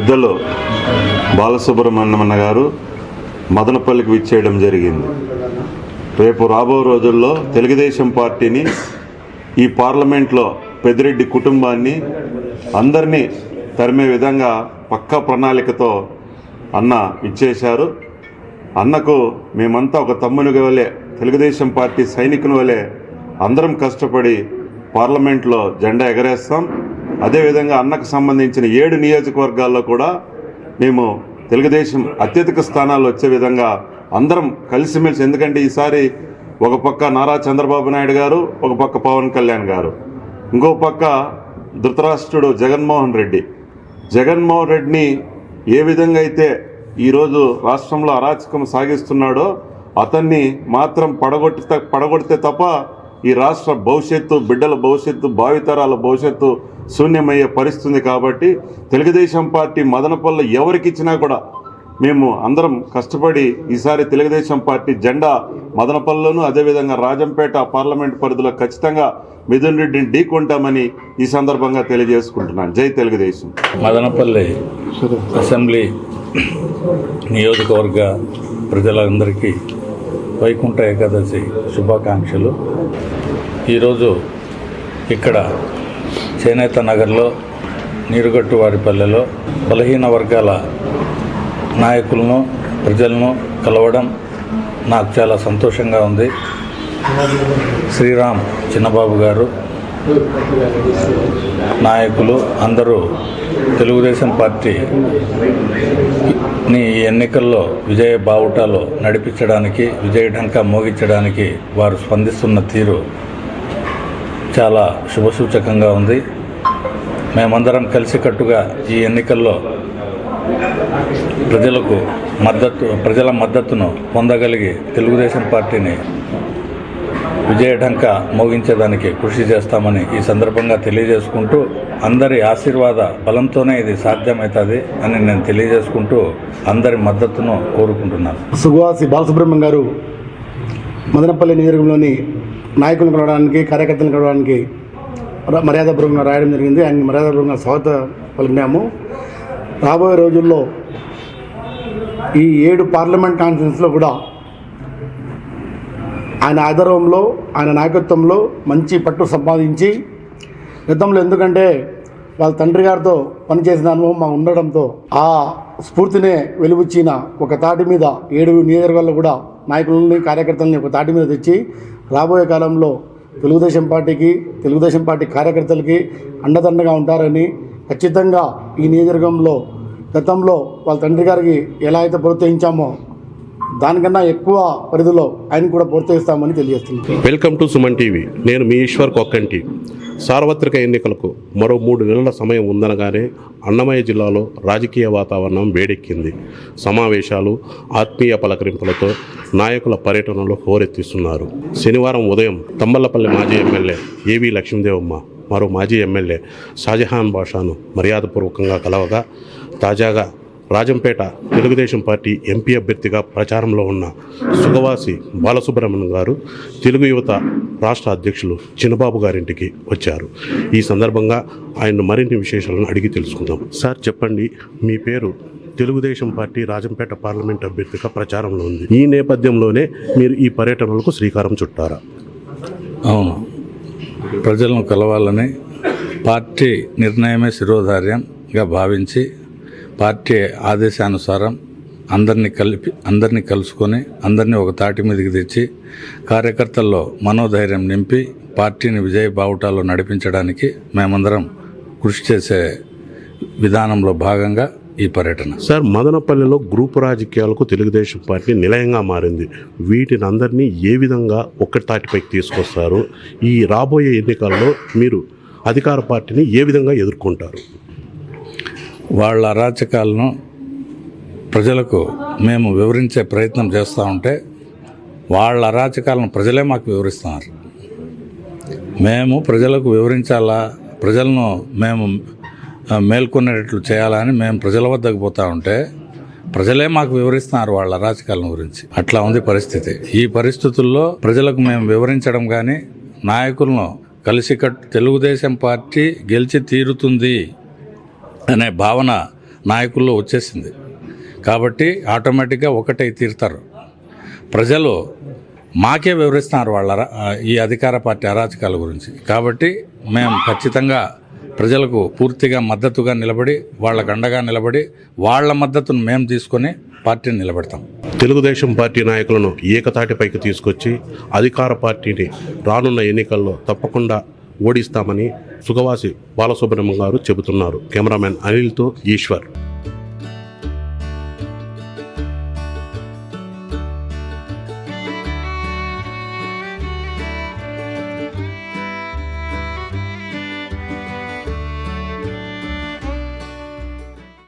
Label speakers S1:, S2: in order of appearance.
S1: పెద్దలు బాలసుబ్రహ్మణ్యమన్న గారు మదనపల్లికి విచ్చేయడం జరిగింది. రేపు రాబో రోజుల్లో తెలుగుదేశం పార్టీని ఈ పార్లమెంట్లో పెద్దిరెడ్డి కుటుంబాన్ని అందరినీ తరిమే విధంగా పక్కా ప్రణాళికతో అన్న ఇచ్చేశారు అన్నకు మేమంతా ఒక తమ్ముని వలె తెలుగుదేశం పార్టీ సైనికుని వలె అందరం కష్టపడి పార్లమెంట్లో జెండా ఎగరేస్తాం. అదేవిధంగా అన్నకు సంబంధించిన ఏడు నియోజకవర్గాల్లో కూడా మేము తెలుగుదేశం అత్యధిక స్థానాలు వచ్చే విధంగా అందరం కలిసిమెలిసి ఎందుకంటే ఈసారి ఒక పక్క నారా చంద్రబాబు నాయుడు గారు ఒక పక్క పవన్ కళ్యాణ్ గారు. ఇంకో పక్క ధృతరాష్ట్రుడు జగన్మోహన్ రెడ్డి. జగన్మోహన్ రెడ్డిని ఏ విధంగా అయితే ఈరోజు రాష్ట్రంలో అరాచకం సాగిస్తున్నాడో అతన్ని మాత్రం పడగొట్టి పడగొడితే తప్ప ఈ రాష్ట్ర భవిష్యత్తు బిడ్డల భవిష్యత్తు భావితరాల భవిష్యత్తు శూన్యమయ్యే పరిస్థితుంది కాబట్టి తెలుగుదేశం పార్టీ మదనపల్లె ఎవరికిచ్చినా కూడా మేము అందరం కష్టపడి ఈసారి తెలుగుదేశం పార్టీ జెండా మదనపల్లిలోను అదేవిధంగా రాజంపేట పార్లమెంట్ పరిధిలో ఖచ్చితంగా మిథున్ రెడ్డిని ఢీకొంటామని ఈ సందర్భంగా తెలియజేసుకుంటున్నాను. జై తెలుగుదేశం.
S2: మదనపల్లి అసెంబ్లీ నియోజకవర్గ ప్రజలందరికీ వైకుంఠ ఏకాదశి శుభాకాంక్షలు. ఈరోజు ఇక్కడ చేనేత నగర్లో నీరుగట్టువారిపల్లెలో బలహీన వర్గాల నాయకులను ప్రజలను కలవడం నాకు చాలా సంతోషంగా ఉంది. శ్రీరామ్ చిన్నబాబు గారు నాయకులు అందరూ తెలుగుదేశం పార్టీని ఈ ఎన్నికల్లో విజయ బావుటాలో నడిపించడానికి విజయ ఢంకా మోగించడానికి వారు స్పందిస్తున్న తీరు చాలా శుభసూచకంగా ఉంది. మేమందరం కలిసికట్టుగా ఈ ఎన్నికల్లో ప్రజలకు మద్దతు ప్రజల మద్దతును పొందగలిగి తెలుగుదేశం పార్టీని విజయఢంక మోగించేదానికి కృషి చేస్తామని ఈ సందర్భంగా తెలియజేసుకుంటూ అందరి ఆశీర్వాద బలంతోనే ఇది సాధ్యమవుతుంది అని నేను తెలియజేసుకుంటూ అందరి మద్దతును కోరుకుంటున్నాను.
S3: సుగువాసి బాలసుబ్రహ్మణ్యం గారు మదనపల్లి నియోజకవర్గంలోని నాయకులను కలవడానికి కార్యకర్తలను కలవడానికి మర్యాదపూర్వకంగా రాయడం జరిగింది. ఆయన మర్యాదపూర్వకంగా స్వాగత పలికినాము. రాబోయే రోజుల్లో ఈ ఏడు పార్లమెంట్ కాన్ఫరెన్స్లో కూడా ఆయన ఆధారంలో ఆయన నాయకత్వంలో మంచి పట్టు సంపాదించి గతంలో ఎందుకంటే వాళ్ళ తండ్రి గారితో పనిచేసిన అనుభవం మాకు ఉండడంతో ఆ స్ఫూర్తినే వెలుగుచ్చిన ఒక తాటి మీద ఏడు నియోజకవర్గాల్లో కూడా నాయకులని కార్యకర్తలని ఒక తాటి మీద తెచ్చి రాబోయే కాలంలో తెలుగుదేశం పార్టీకి తెలుగుదేశం పార్టీ కార్యకర్తలకి అండదండగా ఉంటారని ఖచ్చితంగా ఈ నియోజకవర్గంలో గతంలో వాళ్ళ తండ్రి గారికి ఎలా అయితే ప్రోత్సహించామో దానికన్నా ఎక్కువ పరిధిలో ఆయన కూడా ప్రోత్సహిస్తామని తెలియజేస్తుంది
S4: వెల్కమ్ టు సుమన్ టీవీ. నేను మీ ఈశ్వర్ కొక్కంటి. సార్వత్రిక ఎన్నికలకు మరో మూడు నెలల సమయం ఉందనగానే అన్నమయ్య జిల్లాలో రాజకీయ వాతావరణం వేడెక్కింది. సమావేశాలు ఆత్మీయ పలకరింపులతో నాయకుల పర్యటనలు హోరెత్తిస్తున్నారు. శనివారం ఉదయం తమ్మల్లపల్లి మాజీ ఎమ్మెల్యే ఏవి లక్ష్మీదేవమ్మ మరో మాజీ ఎమ్మెల్యే షాజహాన్ బాషాను మర్యాదపూర్వకంగా కలవగా తాజాగా రాజంపేట తెలుగుదేశం పార్టీ ఎంపీ అభ్యర్థిగా ప్రచారంలో ఉన్న సుగవాసి బాలసుబ్రహ్మణ్యం గారు తెలుగు యువత రాష్ట్ర అధ్యక్షులు చిన్నబాబు గారింటికి వచ్చారు. ఈ సందర్భంగా ఆయన మరిన్ని విశేషాలను అడిగి తెలుసుకుందాం. సార్ చెప్పండి మీ పేరు? తెలుగుదేశం పార్టీ రాజంపేట పార్లమెంట్ అభ్యర్థిగా ప్రచారంలో ఉంది. ఈ నేపథ్యంలోనే మీరు ఈ పర్యటనలకు శ్రీకారం చుట్టారా?
S2: అవును. ప్రజలను కలవాలని పార్టీ నిర్ణయమే శిరోధార్యంగా భావించి పార్టీ ఆదేశానుసారం అందరినీ కలిపి అందరినీ కలుసుకొని అందరినీ ఒక తాటి మీదకి తెచ్చి కార్యకర్తల్లో మనోధైర్యం నింపి పార్టీని విజయ బావుటాలో నడిపించడానికి మేమందరం కృషి చేసే విధానంలో భాగంగా ఈ పర్యటన.
S4: సార్ మదనపల్లిలో గ్రూపు రాజకీయాలకు తెలుగుదేశం పార్టీ నిలయంగా మారింది. వీటిని అందరినీ ఏ విధంగా ఒక్కటి తాటిపైకి తీసుకొస్తారు? ఈ రాబోయే ఎన్నికల్లో మీరు అధికార పార్టీని ఏ విధంగా ఎదుర్కొంటారు?
S2: వాళ్ళ అరాచకాలను ప్రజలకు మేము వివరించే ప్రయత్నం చేస్తూ ఉంటే వాళ్ళ అరాచకాలను ప్రజలే మాకు వివరిస్తున్నారు. మేము ప్రజలకు వివరించాలా? ప్రజలను మేము మేల్కొనేటట్లు చేయాలని మేము ప్రజల వద్దకు పోతా ఉంటే ప్రజలే మాకు వివరిస్తున్నారు వాళ్ళ అరాచకాలను గురించి. అట్లా ఉంది పరిస్థితి. ఈ పరిస్థితుల్లో ప్రజలకు మేము వివరించడం కానీ నాయకులను కలిసి కట్టు తెలుగుదేశం పార్టీ గెలిచి తీరుతుంది అనే భావన నాయకుల్లో వచ్చేసింది. కాబట్టి ఆటోమేటిక్గా ఒకటై తీరుతారు. ప్రజలు మాకే వివరిస్తున్నారు వాళ్ళ ఈ అధికార పార్టీ అరాచకాల గురించి. కాబట్టి మేము ఖచ్చితంగా ప్రజలకు పూర్తిగా మద్దతుగా నిలబడి వాళ్ళకు అండగా నిలబడి వాళ్ళ మద్దతును మేము తీసుకొని పార్టీని నిలబెడతాం.
S4: తెలుగుదేశం పార్టీ నాయకులను ఏకతాటిపైకి తీసుకొచ్చి అధికార పార్టీని రానున్న ఎన్నికల్లో తప్పకుండా ఓడిస్తామని సుగవాసి బాలసుబ్రహ్మణ్యం గారు చెబుతున్నారు. కెమెరామెన్ అనిల్తో ఈశ్వర్.